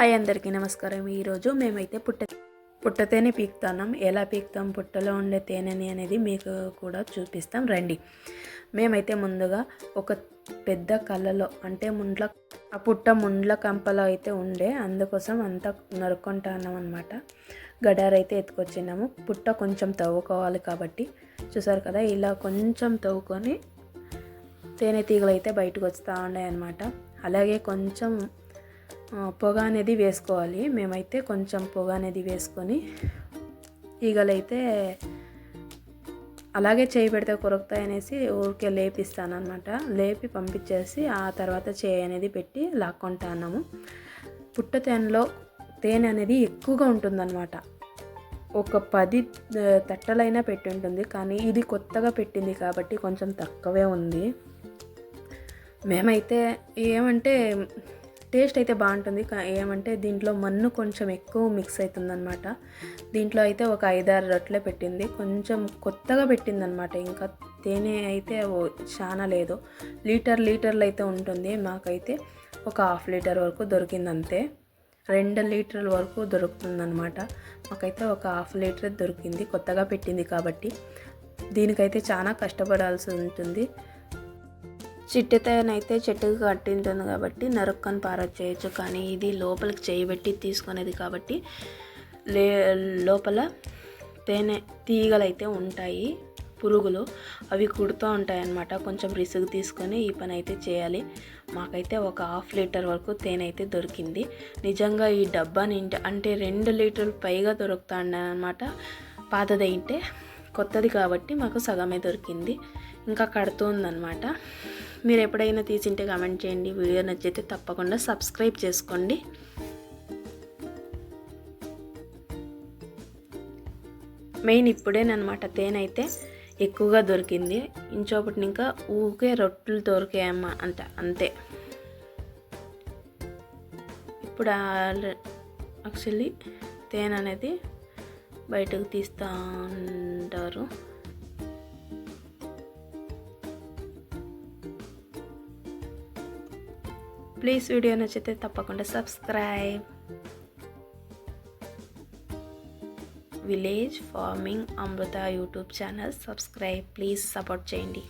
Hi అందరికీ నమస్కారం. ఈరోజు మేమైతే పుట్ట పుట్ట తేనె పీకుతున్నాం. ఎలా పీకుతాం? పుట్టలో ఉండే తేనెని అనేది మీకు కూడా చూపిస్తాం. రండి. మేమైతే ముందుగా ఒక పెద్ద కళ్ళలో అంటే ముండ్ల ఆ పుట్ట ముండ్ల కంపలో అయితే ఉండే అందుకోసం అంతా నరుక్కుంటున్నాం అనమాట గడారైతే అయితే ఎత్తుకొచ్చినాము. పుట్ట కొంచెం తవ్వుకోవాలి కాబట్టి. చూసారు కదా ఇలా కొంచెం తవ్వుకొని తేనె తీగలు అయితే బయటకు వస్తూ ఉన్నాయి అలాగే కొంచెం పొగ అనేది వేసుకోవాలి. మేమైతే కొంచెం పొగ అనేది వేసుకొని ఈగలైతే అలాగే చేయి పెడితే కొరుకుతాయి అనేసి ఊరికే లేపిస్తాను అనమాట లేపి పంపించేసి ఆ తర్వాత చేయి అనేది పెట్టి లాక్కుంటాన్నాము పుట్ట తేనెలో తేనె అనేది ఎక్కువగా ఉంటుందన్నమాట. ఒక పది తట్టలైనా పెట్టి ఉంటుంది. కానీ ఇది కొత్తగా పెట్టింది కాబట్టి కొంచెం తక్కువే ఉంది. మేమైతే ఏమంటే టేస్ట్ అయితే బాగుంటుంది. ఏమంటే దీంట్లో మన్ను కొంచెం ఎక్కువ మిక్స్ అవుతుందన్నమాట దీంట్లో అయితే ఒక ఐదారు రొట్టెలే పెట్టింది. కొంచెం కొత్తగా పెట్టిందనమాట ఇంకా తేనె అయితే చాలా లేదు. లీటర్ లీటర్లు అయితే ఉంటుంది. మాకైతే ఒక హాఫ్ లీటర్ వరకు దొరికింది అంతే రెండు లీటర్ల వరకు దొరుకుతుందన్నమాట. మాకైతే ఒక హాఫ్ లీటర్ దొరికింది. కొత్తగా పెట్టింది కాబట్టి దీనికైతే చాలా కష్టపడాల్సి ఉంటుంది. చిట్టెతనైతే చెట్టుకు కట్టింటుంది కాబట్టి నరుక్కొని పారొచ్చేయచ్చు. కానీ ఇది లోపలికి చేయబెట్టి తీసుకునేది కాబట్టి లే లోపల తేనె తీగలు అయితే ఉంటాయి పురుగులు. అవి కుడుతూ ఉంటాయి అన్నమాట కొంచెం రిసుగు తీసుకొని ఈ పని అయితే చేయాలి. మాకైతే ఒక హాఫ్ లీటర్ వరకు తేనె అయితే దొరికింది. నిజంగా ఈ డబ్బా నింటే అంటే రెండు లీటర్లు పైగా దొరుకుతాండ అనమాట పాతదైతే కొత్తది కాబట్టి మాకు సగమే దొరికింది. ఇంకా కడుతుందనమాట మీరు ఎప్పుడైనా తీసింటే కామెంట్ చేయండి. వీడియో నచ్చితే తప్పకుండా సబ్స్క్రైబ్ చేసుకోండి. మెయిన్ ఇప్పుడేనమాట తేనైతే ఎక్కువగా దొరికింది. ఇంచోపటి ఇంకా ఊకే రొట్టెలు దొరికాయమ్మా అంట. అంతే. ఇప్పుడు యాక్చువల్లీ తేనె అనేది బయటకు తీస్తూ ఉంటారు ప్లీజ్ వీడియో నచ్చితే తప్పకుండా subscribe. Village farming Amrutha YouTube channel subscribe please support చేయండి.